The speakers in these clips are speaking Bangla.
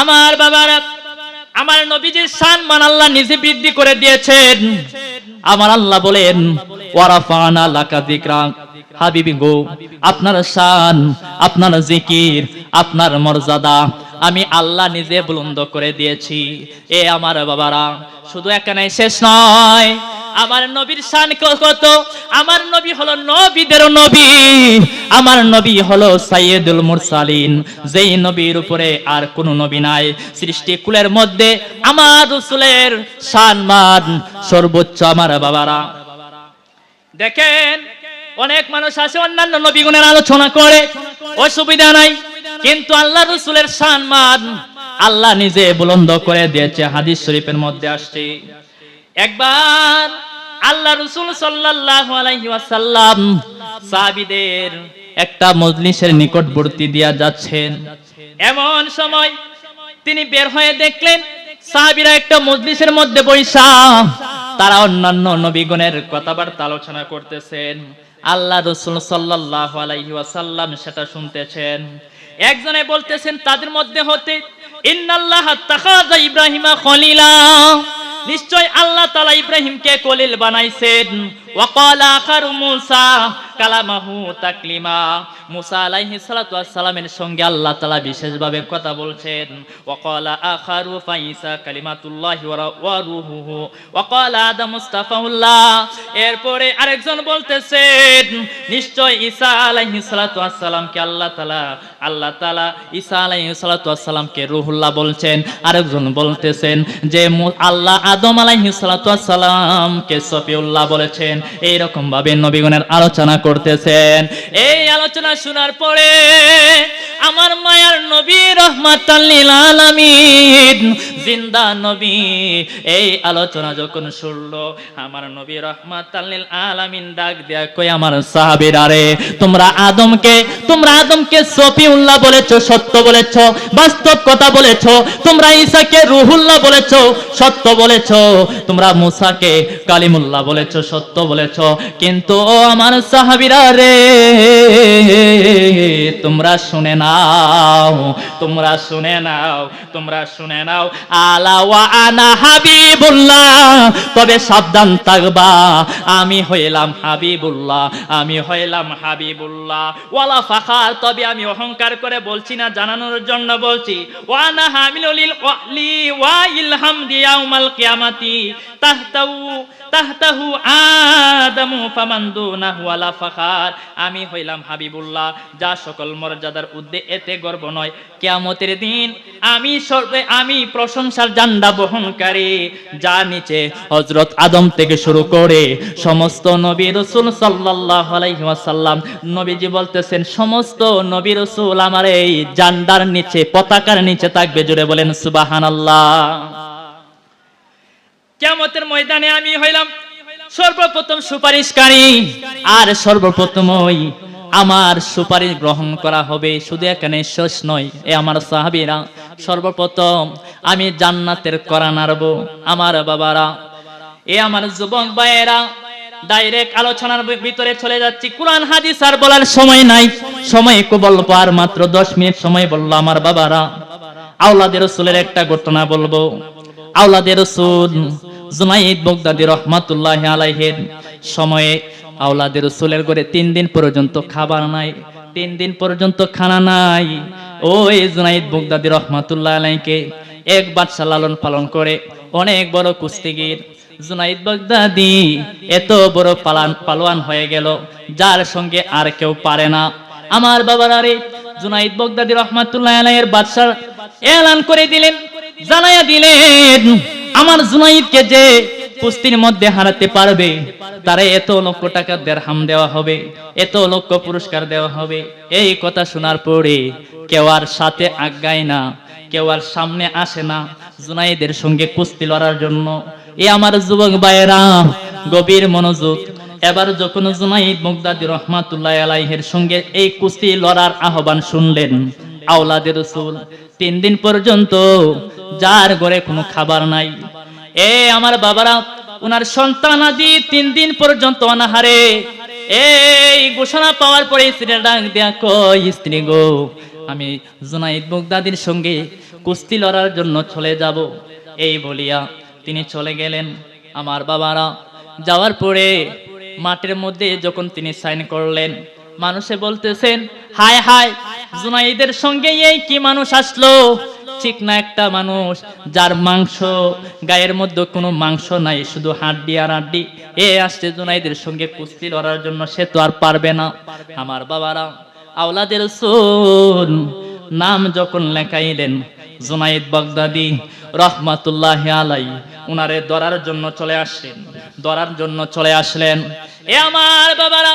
আমার বাবারা, আমার নবীজির শান মান আল্লাহ নিজে বৃদ্ধি করে দিয়েছেন। আমার আল্লাহ বলেন ওয়ারাফানা লাকা যিকরা, হাবিবি গো, আপনার শান, আপনার জিকির, আপনার মর্যাদা আমি আল্লাহ নিজে বুলন্দ করে দিয়েছি। এ আমার বাবারা, শুধু এখানে শেষ নয় আমার নবীর শান কত? আমার নবী হলো নবীদের নবী। আমার নবী হলো সাইয়েদুল মুরসালিন। যেই নবীর উপরে আর কোনো নবী নাই। সৃষ্টি কুলের মধ্যে আমার রসুলের সম্মান সর্বোচ্চ আমার বাবারা। দেখেন, অনেক মানুষ আছে, অন্যান্য নবীগুণের আলোচনা করে, অসুবিধা নাই। কিন্তু আল্লাহ রসুলের সম্মান আল্লাহ নিজে বুলন্দ করে দিয়েছে, হাদিস শরীফের মধ্যে আসছে। একবার আল্লাহ রসুল সাল্লাল্লাহু আলাইহি ওয়াসাল্লাম সাহাবীদের একটা মজলিসের নিকটবর্তী দিয়া যাচ্ছেন। এমন সময় তিনি বের হয়ে দেখলেন, সাহাবীরা একটা মজলিসের মধ্যে বৈশা তারা অন্যান্য নবীগণের কথাবার্তা আলোচনা করতেছেন। আল্লাহ রসুল সাল্লাল্লাহু আলাইহি ওয়াসাল্লাম সেটা শুনতেছেন। একজনে বলতেছেন, তাদের মধ্যে হতে, ইন্নাল্লাহ তাখাযা ইব্রাহিমা খলিলা। নিশ্চয় আল্লাহ তালা ইব্রাহিমকে কলিল বানাইছেন। ওয়াকাল আখারু মুসা কালামাহু তাকলিমা। মুসা আলাইহিস সালাতু সালামের সঙ্গে আল্লাহ তাআলা বিশেষভাবে কথা বলছেন। ওয়াকাল আখারু ফাইসা কালিমাতুল্লাহি ওয়া রূহুহু। ওয়াকাল আদম মুস্তাফাউল্লাহ। এরপরে আরেকজন বলতেছেন, নিশ্চয় ঈসা আলাইহিস সালাতু সালামকে আল্লাহ তাআলা আল্লাহ তাআলা ঈসা আলাইহিস সালাতু সালামকে রূহুল্লাহ বলছেন। আরেকজন বলতেছেন যে আল্লাহ আদম আলাইহিস সালাতু সালামকে সফিউল্লাহ বলেছেন। এইরকম ভাবে নবীগণের আলোচনা করতেছেন। এই আলোচনা শোনার পরে আমার মায়ার নবী রহমাতাল্লিল আলামিন জিন্দা নবী। এই আলোচনা যখন শুনলো, আমার নবী রহমাতাল্লিল আলামিন ডাক দেয়া কই আমার সাহাবীরা রে, তোমরা আদমকে তোমরা আদমকে সফিউল্লাহ বলেছ, সত্য বলেছ, বাস্তব কথা বলেছ, তোমরা ঈসাকে রুহুল্লাহ বলেছ, সত্য বলেছ, তোমরা মুসাকে কালিমুল্লাহ বলেছ, সত্য বলেছ। কিন্তু ও আমার সাহাবীরা রে, তোমরা শুনে নাও, তোমরা শুনে নাও, তোমরা শুনে নাও তবে সাবধান থাকবা। আমি হইলাম হাবিবুল্লাহ, আমি হইলাম হাবিবুল্লাহ। ওয়ালা ফাখার, তবে আমি অহংকার করে বলছি না, জানানোর জন্য বলছি ওয়ালি ওয়া ইলহাম দিয়াউমাল তাহতাউ, তাহতাহু আদামু ফামান দুনাহু ওয়ালা ফাখার। আমি হইলাম হাবিবুল্লাহ, যা সকল মর্যাদার উদ্দে এতে গর্ব নয়। কিয়ামতের দিন আমি সর্বে, আমি প্রশংসার জান্ডা বহনকারী, যা নিচে হযরত আদম থেকে শুরু করে সমস্ত নবী রাসূল সাল্লাল্লাহু আলাইহি ওয়াসাল্লাম, নবীজি বলতেছেন, সমস্ত নবী রাসূল আমার এই জান্ডার নিচে, পতাকার নিচে থাকবে। জুড়ে বলেন, সুবহানাল্লাহ। কেমতের ময়দানে আমি হইলাম সর্বপ্রথম সুপারিশকারী, আর সর্বপ্রথমই আমার সুপারিশ গ্রহণ করা হবে। শুধু এখানে শেষ নয়, এ আমার সাহাবীরা, সর্বপ্রথম আমি জান্নাতের করা নাড়ব আমার বাবারা, এ আমার যুবক ভাইয়েরা ডাইরেক্ট আলোচনার ভিতরে চলে যাচ্ছি। কোরআন, হাদিস আর বলার সময় নাই। সময় কো বলব আর মাত্র দশ মিনিট সময় বলল আমার বাবারা। আওলাদের রসুলের একটা ঘটনা বলব। আওলাদের রসুল জুনাইদ বগদাদি রহমাতুল্লাহ আলাইহের সময়ে আওলাদের রসুলের ঘরে তিন দিন পর্যন্ত খাবার নাই, তিন দিন পর্যন্ত খানা নাই। ওই জুনাইদ বগদাদি রহমাতুল্লাহ আলাইকে এক বাদশা লালন পালন করে অনেক বড় কুস্তিগির। জুনাইদ বাগদাদি এত বড় পালান পালোয়ান হয়ে গেল, যার সঙ্গে আর কেউ পারে না। আমার বাবার আরে জুনাইদ বগদাদি রহমাতুল্লাহ আলাইয়ের বাদশার এলান করে দিলেন, জানাইয়া দিলেন আমার জুনাইদকে যে কুস্তির মধ্যে হারাতে পারবে, তারে এত লক্ষ টাকা দেড়হাম দেওয়া হবে, এত লক্ষ পুরস্কার দেওয়া হবে। এই কথা শোনার পরে কেউ আর সাথে আজ্ঞায় না, কেউ আর সামনে আসে না জুনাইদের সঙ্গে কুস্তি লড়ার জন্য। এ আমার যুবক ভাইয়েরা, গভীর মনোযোগ। এবার যখন জুনাইদ মুগদাদি রহমাতুল্লাহ আলাইহের সঙ্গে এই কুস্তি লড়ার আহ্বান শুনলেন আওলাদের রসুল, তিন দিন পর্যন্ত যার ঘরে কোনো খাবার নাই। এ আমার বাবারা ওনার সন্তান আদি তিন দিন পর্যন্ত অনাহারে। এই ঘোষণা পাওয়ার পরে স্ত্রী ডাক দেয়া, কই স্ত্রী গো, আমি জুনাইদ বগদাদির সঙ্গে কুস্তি লড়ার জন্য চলে যাব। এই বলিয়া তিনি চলে গেলেন। আমার বাবারা, যাওয়ার পরে মাঠের মধ্যে যখন তিনি সাইন করলেন, মানুষে বলতেছেন, হায় হায়, জুনাইদের সঙ্গে এই কি মানুষ আসলো? ঠিক না একটা মানুষ যার মাংস, গায়ের মধ্যে কোনো মাংস নাই, শুধু হাড্ডি আর হাড্ডি। এ আসছে জুনাইদের সঙ্গে কুস্তি লড়ার জন্য, সে তো আর পারবে না। আমার বাবারা, আওলাদের সোন নাম যখন লেখাইলেন, জুনাইদ বাগদাদি রহমাতুল্লাহ আলাই, উনারে ধরার জন্য চলে আসলেন, ধরার জন্য চলে আসলেন। এ আমার বাবারা,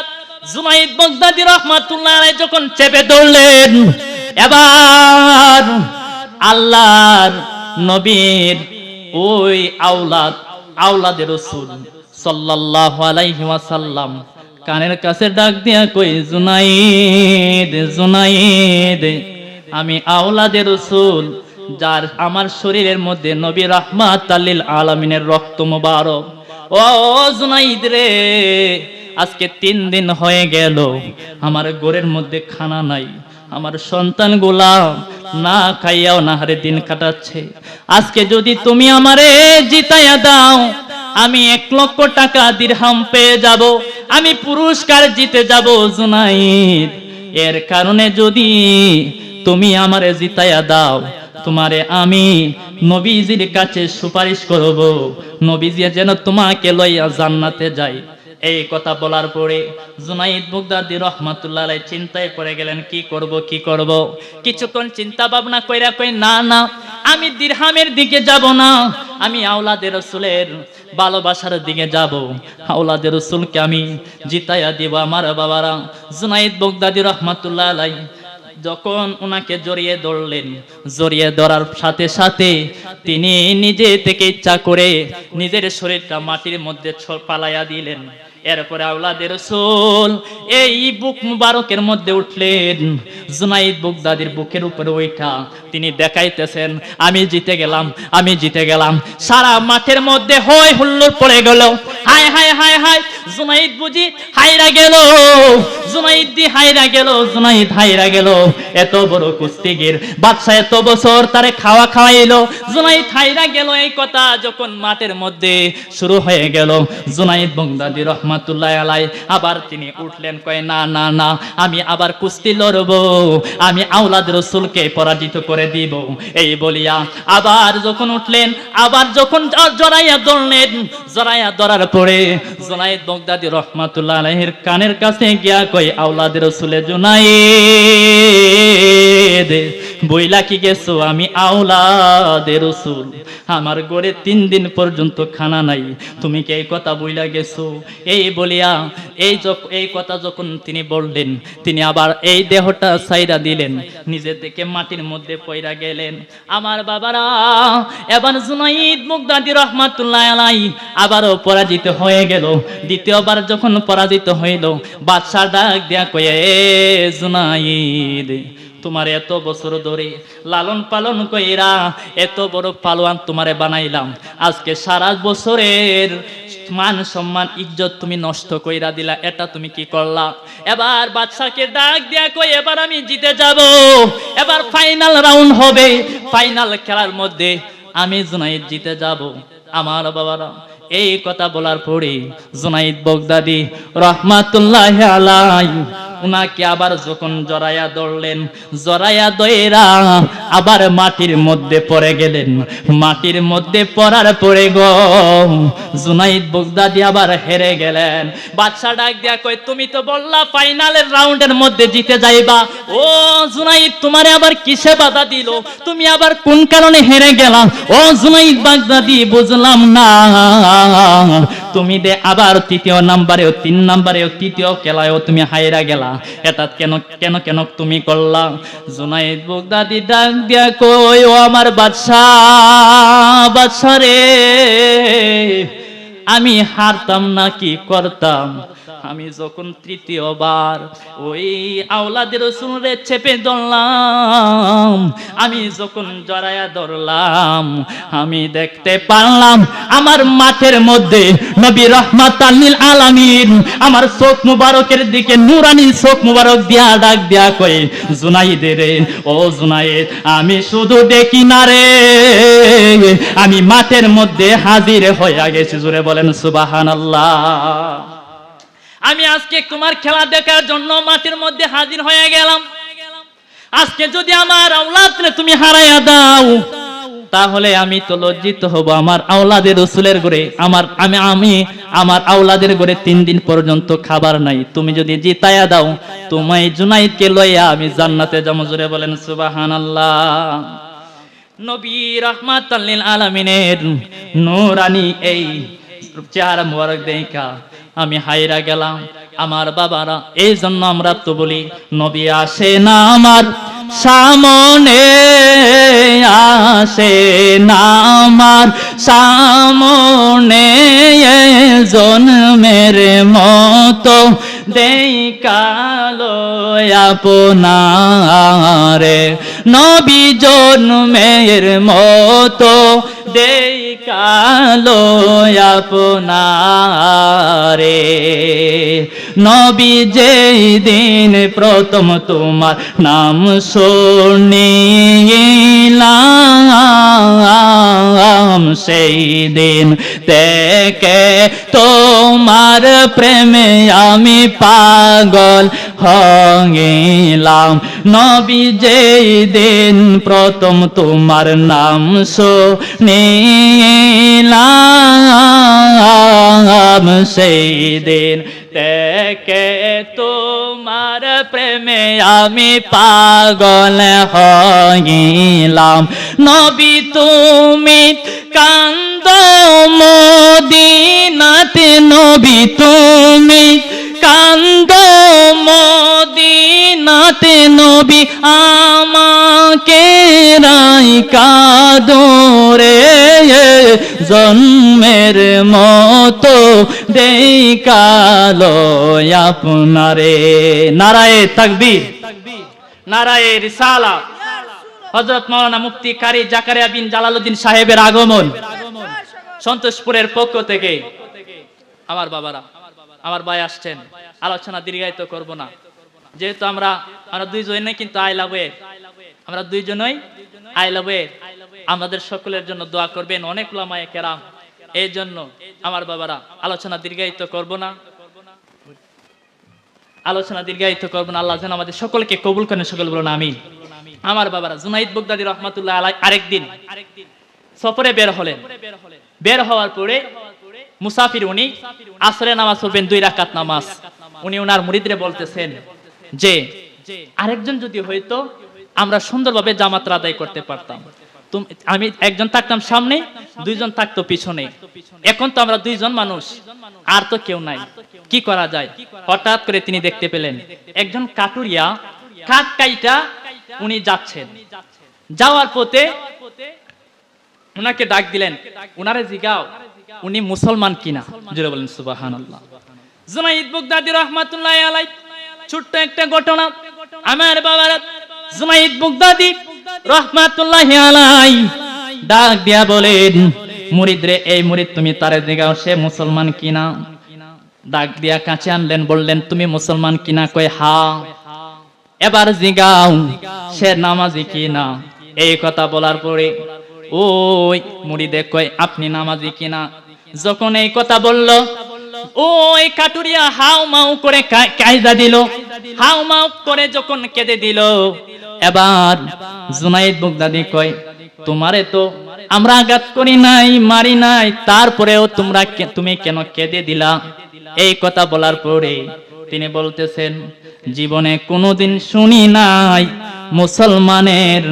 জুনাইদ বাগদাদি রহমাতুল্লাহ আলাই যখন চেপে ধরলেন, এবার আল্লাহর নবীর ওই আওলাদ, আওলাদের রসুল সাল্লাল্লাহু আলাইহি ওয়াসাল্লাম কানের কাছে ডাক দিয়া কই জুনাইদ জুনাইদ, আমি আওলাদের রসুল যার আমার শরীরের মধ্যে নবী রাহমাত আলিল আলামিনের রক্ত মোবারক। ও জুনাইদ রে, আজকে তিন দিন হয়ে গেল, আমার গোরের মধ্যে খানা নাই, আমার সন্তান গোলাম না খাইয়াও না, হারে দিন কাটাচ্ছে। আজকে যদি তুমি আমারে জিতাইয়া দাও, আমি এক লক্ষ টাকা দিরহাম পেয়ে যাব, আমি পুরস্কার জিতে যাব জুনাইদ। এর কারণে যদি তুমি আমারে জিতাইয়া দাও, তোমারে আমি নবীজির কাছে সুপারিশ করব। নবীজি যেন তোমাকে লইয়া জান্নাতে যায়। এই কথা বলার পরে জুনাইদ বুগদাদি রহমাতুল্লাহ আলাই চিন্তায় পড়ে গেলেন, কি করব কি করব? কিছুক্ষণ চিন্তা ভাবনা কইরা কই, না না, আমি দিরহামের দিকে যাব না, আমি আওলাদের রসুলের ভালোবাসার দিকে যাব। আওলাদের রসুলকে আমি জিতাইয়া দিব আমার বাবারা। জুনাইদ বগদাদি রহমাতুল্লাহ আলাই যখন ওনাকে জড়িয়ে ধরলেন, জড়িয়ে ধরার সাথে সাথে তিনি নিজে থেকে ইচ্ছা করে নিজের শরীরটা মাটির মধ্যে পালাইয়া দিলেন। এরপরে আউলাদের রসুল এই বুক মুবারকের মধ্যে উঠলেন। জুনাইদ বুকদাদির বুকের উপরে ওইটা তিনি দেখাইতেছেন, আমি জিতে গেলাম, আমি জিতে গেলাম। সারা মাঠের মধ্যে হয় হুল্লোড় পড়ে গেল। হায় হায় হায় হায়, জুনাইদ বুঝি হাইরা গেল। জুনাইদ হাইরা গেল, জুনাইদ হাইরা গেল। এত বড় কুস্তিগির বাদশা এত বছর তারে খাওয়া খাওয়াইলো। জুনাইদ হাইরা গেল এই কথা যখন মাঠের মধ্যে শুরু হয়ে গেল। জুনাইদ বগদাদি রহমাতুল্লাহ আলাই আবার তিনি উঠলেন, কয়, না না না, আমি আবার কুস্তি লড়ব। আমি আওলাদ রসুলকে পরাজিত করে দিব। এই বলিয়া আবার যখন উঠলেন, আবার যখন জড়াইয়া ধরলেন, জড়াইয়া পরে জুনাইদ বগদাদি রহমাতুল্লাহ কানের কাছে গিয়া কই আওলাদ রসুলে জুনাইদ বইলা কি গেছো আমি আওলাদে রসুল। আমার গড়ে তিন দিন পর্যন্ত খানা নাই, তুমি কথা বইলা গেছো? এই বলিয়া, এই এই কথা যখন তিনি বললেন, তিনি আবার এই দেহটা সাইরা দিলেন, নিজে থেকে মাটির মধ্যে পয়রা গেলেন। আমার বাবারা, এবার জুনাইদ মুগদাদি রহমাতুল্লাহ আলাই আবারও পরাজিত হয়ে গেল। দ্বিতীয়বার যখন পরাজিত হইল বাদশাহ ডাক দেয়া কয়ে, "এ জুনাইদ তোমার এত বছর ধরে লালন পালন কইরা এত বড় পালোয়ান তোমারে বানাইলাম। আজকে সারা বছরের মান সম্মান, ইজ্জত তুমি নষ্ট কইরা দিলা, এটা তুমি কি করলা? এবার বাদশাকে ডাক দিয়া কই, এবার আমি জিতে যাব। এবার ফাইনাল রাউন্ড হবে। ফাইনাল খেলার মধ্যে আমি জুনাইদ জিতে যাব। আমার বাবারা, এই কথা বলার পরে জুনাইদ বগদাদি, রহমাতুল্লাহ আলাই উনাকে আবার যখন জড়াইয়া ধরলেন, জড়াইয়া দইরা আবার মাটির মধ্যে পড়ে গেলেন। মাটির মধ্যে পড়ার পরে গো, জুনাইদ বগদাদি আবার হেরে গেলেন। বাদশা ডাক দিয়া কই তুমি তো বললা ফাইনালের রাউন্ডের মধ্যে জিতে যাইবা। ও জুনাইদ, তোমারে আবার কিসে বাধা দিল? তুমি আবার কোন কারণে হেরে গেলা? ও জুনাইদ বাগদাদি বুঝলাম না। তুমি দে আবার তৃতীয় নাম্বারেও, তিন নাম্বারেও, তৃতীয় খেলায়ও তুমি হাইরা গেলা। এটা কেন কেন কেন তুমি করলা? জুনাইদ বগদাদি ডাক দিয়া কই ও আমার বাদশাহ বাদশা রে। আমি হারতাম না কি করতাম? আমি যখন তৃতীয়বার ওই আওলাদের রসুলরে চেপে ধরলাম, আমি যখন জড়ায়া ধরলাম, আমি দেখতে পারলাম আমার মাঠের মধ্যে নবী রহমাত আল্লিল আলামিন আমার চোখ মুবারকের দিকে নুরানি চোখ মুবারক দিয়া ডাক দিয়া কই জুনাইদে রে, ও জুনাইদ, আমি শুধু দেখি না রে, আমি মাঠের মধ্যে হাজির হয়ে গেছি জুড়ে বলেন সুবাহানাল্লাহ। আমি আজকে তোমার খেলা দেখার জন্য মাঠের মধ্যে হাজির হয়ে গেলাম। আজকে যদি আমার আওলাদ তুমি হারাইয়া দাও তাহলে আমি তো লজ্জিত হব। আমার আওলাদের রসুলের ঘরে আমার আমি আমি আমার আওলাদের ঘরে তিন দিন পর্যন্ত খাবার নাই। তুমি যদি জিতায়া দাও তোমায় জুনাইদকে লইয়া আমি জান্নাতে জুড়ে বলেন সুবাহানাল্লাহ। নবী রহমাত আলমিনের নোরানি এই চেহারা মুবারক দেখা। আমি হাইরা গেলাম। আমার বাবারা, এই জন্য আমরা তো বলি, নবী আসে না আমার সামনে, আসে না আমার সামনে জন্মের মতো দেখাল আপনারে। নবী জন্মের মতো দেখাল আপনারে। নবী যেই দিন প্রথম তোমার নাম শুনিলাম, সেই দিন থেকে তোমার প্রেমে আমি পাগল হইলাম নবী যেই দিন প্রথম তোমার নাম সো শুনিলাম। সেই দিন থেকে তোমার প্রেমে আমি পাগল হইলাম। নবী তুমি কান্দ মদিনাতে, নবী তুমি কান্দ মদিনাতে নবী আমাকে রাই কাদরে জন্মের মতো দেখাল আপনারে। নারায়ে তাকবীর, নারায়ে রিসালা। হযরত মাওলানা মুফতি কারি জাকারিয়া বিন জালালউদ্দিন সাহেবের আগমন সন্তোষপুরের পক্ষ থেকে। আমার বাবারা আমার ভাই আসছেন। আলোচনা দীর্ঘায়িত করব না। যেহেতু আমরা আমরা দুইজনে কিন্তু আই লাভ। আমরা দুইজনই আই লাভ। আমাদের সকলের জন্য দোয়া করবেন অনেক লামায় কেরাম। এই জন্য আমার বাবারা, আলোচনা দীর্ঘায়িত করব না। আলোচনা দীর্ঘায়িত করব না। আল্লাহ যেন আমাদের সকলকে কবুল করেন। সকল বলুন আমি আমার বাবারা, জুনাইদ বগদাদি রহমাতুল্লাহ আলাই আরেকদিন সফরে বের হলেন। বের হওয়ার পরে মুসাফির উনি আসরে নামাজ পড়বেন দুই রাকাত নামাজ। উনি ওনার মুরিদরে বলতেছেন যে, আরেকজন যদি হয়তো আমরা সুন্দরভাবে জামাত আদায় করতে পারতাম। তুম- আমি একজন থাকতাম সামনে, দুইজন থাকতো পিছনে। এখন তো আমরা দুইজন মানুষ, আর তো কেউ নাই। কি করা যায়? হঠাৎ করে তিনি দেখতে পেলেন, একজন কাটুরিয়া, কাঠ কাইটা উনি যাচ্ছেন। যাওয়ার পথে উনাকে ডাক দিলেন, উনারে জিগাও। উনি মুসলমান কিনা? জুড়ে বলেন সুবাহান আল্লাহ জুনাইদ বুগদাদি রহমাতুল্লাহ আলাই ছোট্ট একটা ঘটনা। আমার বাবার, জুনাইদ বুগদাদি রহমাতুল্লাহ আলাই ডাক দিয়া বলেন মুরিদ রে এই মুরিদ তুমি তারে জিগাও সে মুসলমান কিনা? ডাক দিয়া কাছে আনলেন, বললেন, তুমি মুসলমান কিনা? কয়, হা। এবার জিগাও, সে নামাজি কিনা? এই কথা বলার পরে ওই মুড়িদে কয়, আপনি নামাজি কিনা? যখন এই কথা বলল, ওই কাটুরিয়া হাউ মাউ করে কায়দা দিল। হাউ মাউ করে যখন কেঁদে দিল, এবার জুনাইদ বুগদাদি কয়, তোমারে তো আমরা আঘাত করি নাই, মারি নাই, তারপরেও তোমরা তুমি কেন কেঁদে দিলা? এই কথা বলার পরে তিনি বলতেছেন, জীবনে কোনোদিন শুনি নাই মুসলমানের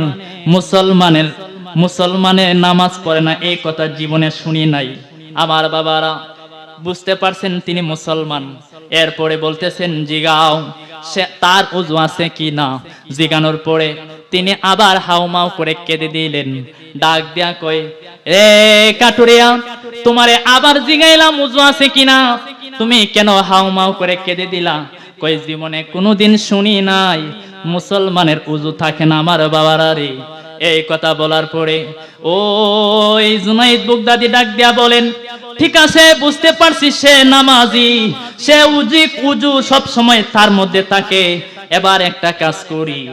মুসলমানের মুসলমানের নামাজ পড়ে না, এই কথা জীবনে শুনি নাই। আমার বাবারা, বুঝতে পারছেন তিনি মুসলমান। এরপরে বলতেছেন, জিগাও, সে তার উজু আছে কি না? জিগানোর পরে তিনি আবার হাউমাউ করে কেঁদে দিলেন। ডাক দিয়া কয়, এ কাটুরিয়া, তোমারে আবার জিগাইলাম, উজু আছে কিনা তুমি কেন হাউমাউ করে কেঁদে দিলা? কই জীবনে কোনোদিন শুনি নাই, মুসলমানের উজু থাকে না আমার বাবারা রে। এই কথা বলার পরে, ওই জুনাইদ বুগদাদি ডাক দিয়া বলেন, ঠিক আছে, বুঝতে পারছি সে নামাজি, সে উজি উজু সব সময় তার মধ্যে থাকে। এবার একটা কাজ করি।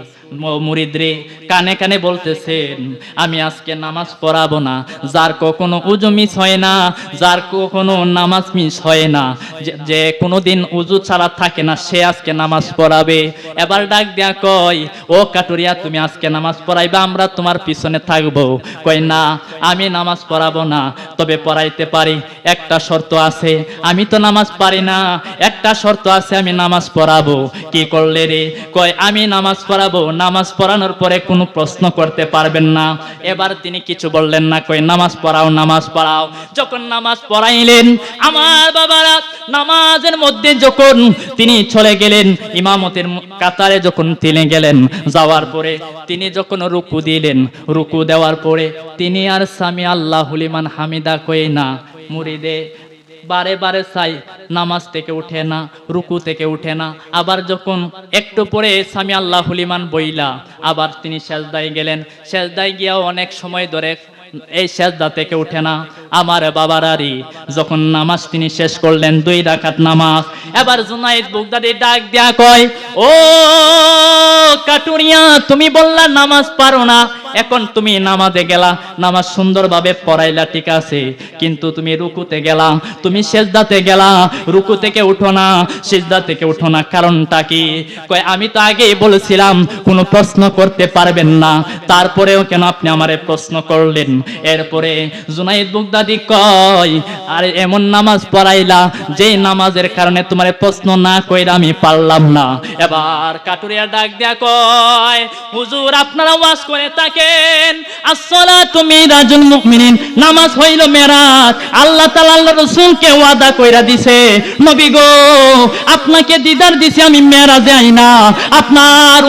মুরিদরে কানে কানে বলতেছেন, আমি আজকে নামাজ পড়াবো না। যার কখনো উজু মিস হয় না, যার কখনো নামাজ মিস হয় না। যে- যে কোনোদিন উজু ছাড়া থাকে না, সে আজকে নামাজ পড়াবে। এবার ডাক দেয়া কয়, ও কাটুরিয়া, তুমি আজকে নামাজ পড়াইবা, আমরা তোমার পিছনে থাকব। কয়, না, আমি নামাজ পড়াবো না। তবে পড়াইতে পারি। একটা শর্ত আছে, আমি তো নামাজ পারি না। একটা শর্ত আছে, আমি নামাজ পড়াবো। কি করলে রে? কয়, আমি নামাজ পড়াবো। নামাজ পড়ানোর পরে কোনো প্রশ্ন করতে পারবেন না। এবার তিনি কিছু বললেন না, কয়, নামাজ পড়াও নামাজ পড়াও। যখন নামাজ পড়াইলেন, আমার বাবারা নামাজের মধ্যে যখন তিনি চলে গেলেন, ইমামতের কাতারে যখন তিনি গেলেন, যাওয়ার পরে তিনি যখন রুকু দিলেন, রুকু দেওয়ার পরে তিনি আর স্বামী আল্লাহ হুলিমান হামিদা কই না, মুরিদে বারে বারে চাই, নামাজ থেকে উঠে না, রুকু থেকে উঠে না। আবার যখন একটু পরে সামি আল্লাহ হুলিমান বইলা, আবার তিনি সেজদায় গেলেন। সেজদায় গিয়াও অনেক সময় ধরে এই সেজদা থেকে উঠে না। আমার বাবার বাবারারি যখন নামাজ তিনি শেষ করলেন, দুই রাকাত নামাজ। এবার জুনাইদ বুগদাদি ডাক দিয়া কয়, ও কাটুরিয়া, তুমি বললা নামাজ পারো না। এখন তুমি নামাজে গেলা, নামাজ সুন্দরভাবে পড়াইলা, ঠিক আছে? কিন্তু তুমি রুকুতে গেলা, তুমি সেজদাতে গেলা, রুকু থেকে উঠো না, সেজদা থেকে উঠো না। কারণটা কি? কয়, আমি তো আগেই বলেছিলাম, কোনো প্রশ্ন করতে পারবেন না। তারপরেও কেন আপনি আমারে প্রশ্ন করলেন? এরপরে জুনাইদ বুগদাদি কয়, আরে, এমন নামাজ পড়াইলা যে নামাজের কারণে তোমার প্রশ্ন না কইরা আমি পারলাম না। এবার কাটুরিয়া ডাক দিয়া কয়, হুজুর, আপনারা ওয়াজ করে থাকেন। আসসালাতু নামাজ হইল মেরাজ। আল্লাহ তাআলা ওয়াদা কইরা দিছে, নবী গো, আপনাকে দিদার আমি মেরাজে আপনার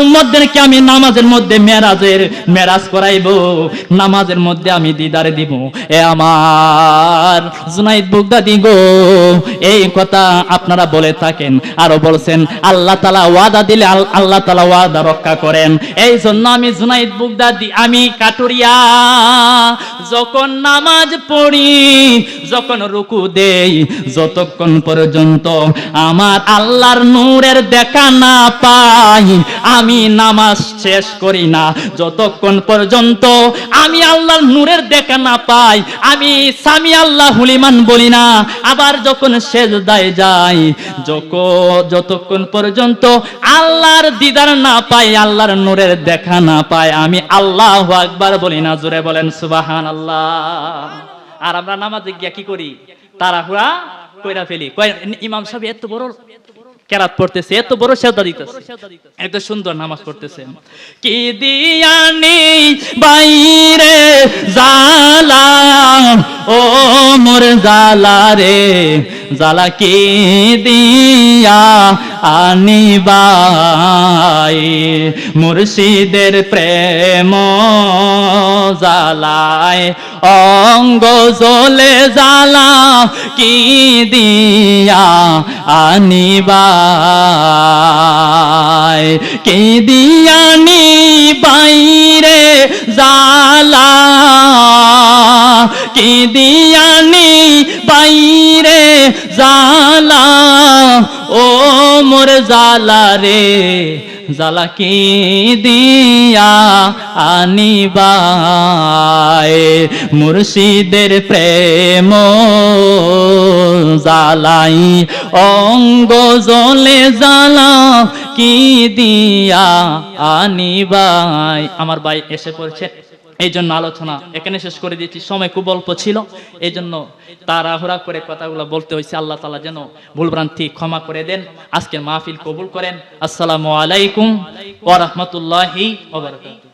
আমি নামাজের মধ্যে মেরাজের, মেরাজ করাইবো। নামাজের মধ্যে আমি দিদার দিব। এ আমার জুনাইদ এই কথা আপনারা বলে থাকেন আরও বলছেন, আল্লাহ তালা ওয়াদা দিলে আল- আল্লাহ তালা ওয়াদা রক্ষা করেন। এই জন্য আমি জুনাইদ বুগদাদি আমি কাটুরিয়া। যখন নামাজ পড়ি, যখন রুকু দেই, যতক্ষণ পর্যন্ত আমার আল্লাহর নূরের দেখা না পাই, আমি নামাজ শেষ করি না। যতক্ষণ পর্যন্ত আমি আল্লাহর নূরের দেখা না পাই, আমি সামি আল্লাহ হুলিমান বলি না। আবার যখন শেষ দায় যাই, যক- যতক্ষণ পর্যন্ত আল্লাহর দিদার না পাই, আল্লাহর নূরের দেখা না পাই, আমি আল্লাহ আকবার বলি না, জোরে বলেন সুবাহান আল্লাহ আর আমরা নামাজে গিয়া কি করি? তাড়াহুড়া কইরা ফেলি। ইমাম সাহেব এত বড় কেরাত পড়তেছে, এত বড় সেদা দিতেছে। এত সুন্দর নামাজ পড়তেছে। কি দিয়ানি বাইরে জালা জালা রে? জালা কি দিয়া আনিবাই মুর্শিদের প্রেম জালায় অঙ্গ জলে জালা কি দিয়া আনিবাই কি দিয়ানি বাইরে জালা কি দিয়ানি বাইরে জালা, ও মোর জালা রে, জালা কি দিয়া আনিবাই মুর্শিদের প্রেম জালাই, অঙ্গ জলে জালা কি দিয়া আনিবাই আমার ভাই এসে পড়ছে। এই জন্য আলোচনা এখানে শেষ করে দিয়েছি। সময় খুব অল্প ছিল। এই জন্য তাড়াহুড়া করে কথাগুলো বলতে হয়েছে। আল্লাহ তালা যেন ভুলভ্রান্তি ক্ষমা করে দেন। আজকের মাহফিল কবুল করেন। আসসালামু আলাইকুম ওয়া রাহমাতুল্লাহি ওয়া বারাকাতুহু।